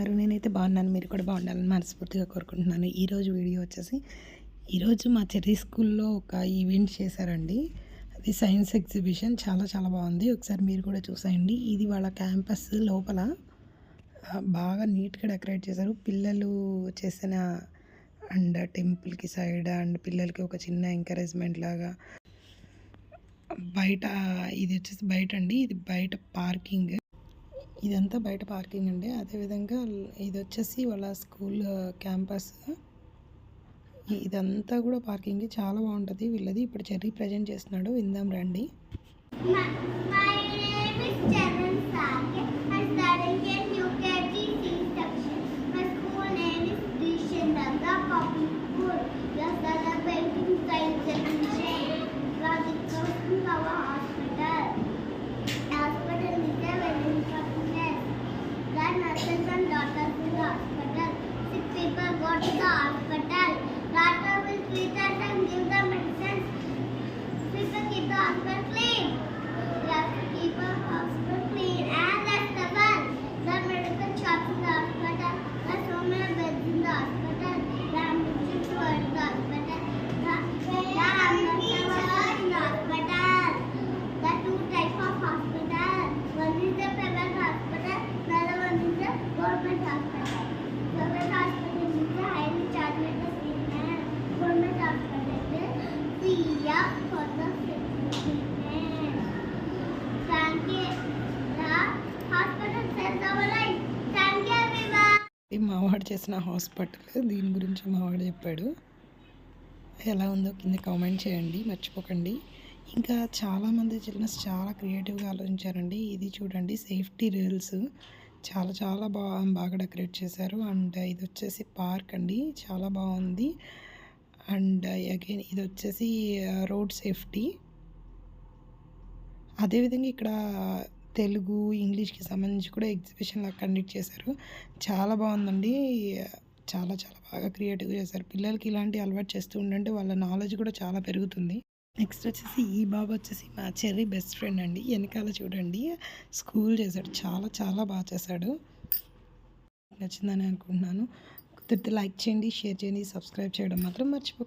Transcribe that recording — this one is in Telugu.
మరి నేనైతే బాగున్నాను. మీరు కూడా బాగుండాలని మనస్ఫూర్తిగా కోరుకుంటున్నాను. ఈరోజు వీడియో వచ్చేసి ఈరోజు మా చెర్రీ స్కూల్లో ఒక ఈవెంట్ చేశారండి. అది సైన్స్ ఎగ్జిబిషన్. చాలా చాలా బాగుంది. ఒకసారి మీరు కూడా చూసేయండి. ఇది వాళ్ళ క్యాంపస్ లోపల బాగా నీట్గా డెకరేట్ చేశారు. పిల్లలు చేసిన అండ్ టెంపుల్కి సైడ్ అండ్ పిల్లలకి ఒక చిన్న ఎంకరేజ్మెంట్ లాగా బయట ఇది వచ్చేసి బయట అండి. ఇది బయట పార్కింగ్. ఇదంతా బయట పార్కింగ్ అండి. అదేవిధంగా ఇది వచ్చేసి వాళ్ళ స్కూల్ క్యాంపస్. ఇదంతా కూడా పార్కింగ్ చాలా బాగుంటుంది. వీళ్ళది ఇప్పుడు చెర్రీ ప్రజెంట్ చేస్తున్నాడు. విందాం రండి. Go to the hospital. Doctor will treat us and give the medicines. Please keep the hospital ఇది మావాడు చేసిన హాస్పిటల్ దీని గురించి మావాడు చెప్పాడు. ఎలా ఉందో కింద కామెంట్ చేయండి మర్చిపోకండి. ఇంకా చాలామంది చిల్డ్రన్స్ చాలా క్రియేటివ్గా ఆలోచించారండి. ఇది చూడండి సేఫ్టీ రీల్స్. చాలా చాలా బాగా బాగా డెకరేట్ చేశారు. అండ్ ఇది వచ్చేసి పార్క్ అండి. చాలా బాగుంది. అండ్ అగైన్ ఇది వచ్చేసి రోడ్ సేఫ్టీ. అదేవిధంగా ఇక్కడ తెలుగు ఇంగ్లీష్కి సంబంధించి కూడా ఎగ్జిబిషన్ లాగా కండక్ట్ చేశారు. చాలా బాగుందండి. చాలా చాలా బాగా క్రియేటివ్గా చేశారు. పిల్లలకి ఇలాంటి అలవాటు చేస్తూ ఉండండి వాళ్ళ నాలెడ్జ్ కూడా చాలా పెరుగుతుంది. నెక్స్ట్ వచ్చేసి ఈ బాబు వచ్చేసి మా చెర్రీ బెస్ట్ ఫ్రెండ్ అండి. వెనకాల చూడండి. స్కూల్ చేశాడు. చాలా చాలా బాగా చేశాడు. నచ్చిందని అనుకుంటున్నాను. కుదిరితే లైక్ చేయండి షేర్ చేయండి సబ్స్క్రైబ్ చేయడం మాత్రం మర్చిపో